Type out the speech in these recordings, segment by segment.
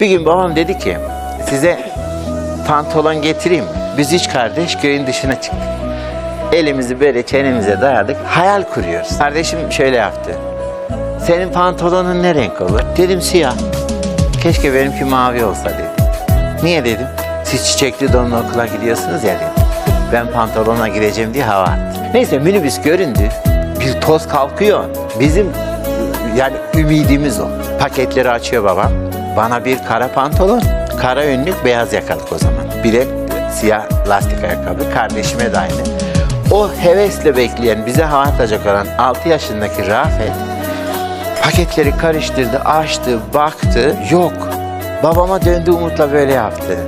Bir gün babam dedi ki size pantolon getireyim? Biz üç kardeş köyün dışına çıktık. Elimizi böyle çenemize dayadık. Hayal kuruyoruz. Kardeşim şöyle yaptı. Senin pantolonun ne renk olur? Dedim siyah. Keşke benimki mavi olsa dedi. Niye dedim? Siz çiçekli donla okula gidiyorsunuz ya dedim. Ben pantolona gideceğim diye hava attım. Neyse minibüs göründü. Bir toz kalkıyor. Bizim yani ümidimiz o. Paketleri açıyor babam. Bana bir kara pantolon, kara önlük, beyaz yakalık o zaman. Bir de siyah lastik ayakkabı. Kardeşime de aynı. O hevesle bekleyen, bize hava atacak olan 6 yaşındaki Rafet paketleri karıştırdı, açtı, baktı. Yok. Babama döndü umutla böyle yaptı.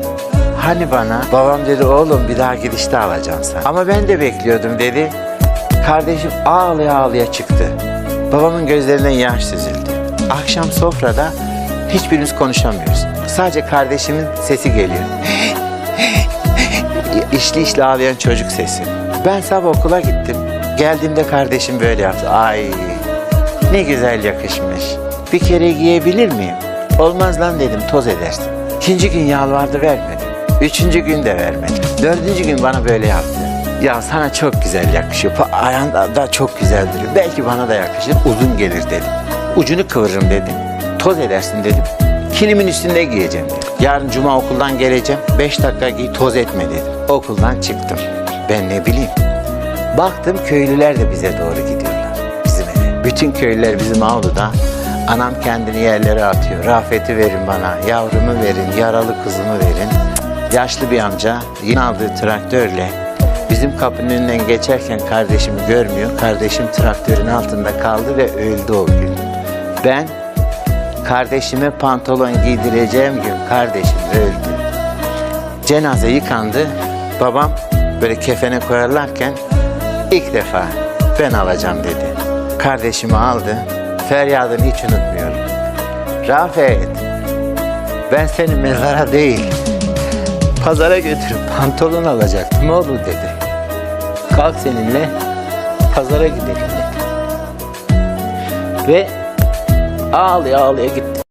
Hani bana? Babam dedi oğlum bir daha gidişte alacağım sen. Ama ben de bekliyordum dedi. Kardeşim ağlaya ağlaya çıktı. Babamın gözlerinden yaş süzüldü. Akşam sofrada hiçbirimiz konuşamıyoruz. Sadece kardeşimin sesi geliyor. İşli işli ağlayan çocuk sesi. Ben sabah okula gittim. Geldiğimde kardeşim böyle yaptı. Ay ne güzel yakışmış. Bir kere giyebilir miyim? Olmaz lan dedim toz edersin. İkinci gün yalvardı vermedim. Üçüncü gün de vermedim. Dördüncü gün bana böyle yaptı. Ya sana çok güzel yakışıyor. Ayağında da çok güzel duruyor. Belki bana da yakışır. Uzun gelir dedim. Ucunu kıvırırım dedim. Toz edersin dedim. Kilimin üstünde giyeceğim dedim. Yarın cuma okuldan geleceğim. Beş dakika giy toz etme dedim. Okuldan çıktım. Ben ne bileyim. Baktım köylüler de bize doğru gidiyorlar. Bizim eve. Bütün köylüler bizim avluda. Anam kendini yerlere atıyor. Rafet'i verin bana, yavrumu verin, yaralı kızımı verin. Yaşlı bir amca yine aldığı traktörle bizim kapının önünden geçerken kardeşimi görmüyor. Kardeşim traktörün altında kaldı ve öldü o gün. Ben kardeşime pantolon giydireceğim gün kardeşim öldü. Cenaze yıkandı. Babam böyle kefene koyarlarken ilk defa ben alacağım dedi. Kardeşimi aldı. Feryadını hiç unutmuyorum. Rafet, ben seni mezara değil, pazara götürüp pantolon alacaktım oğlum dedi. Kalk seninle pazara gidelim dedi. Ve ağlaya ağlaya gitti.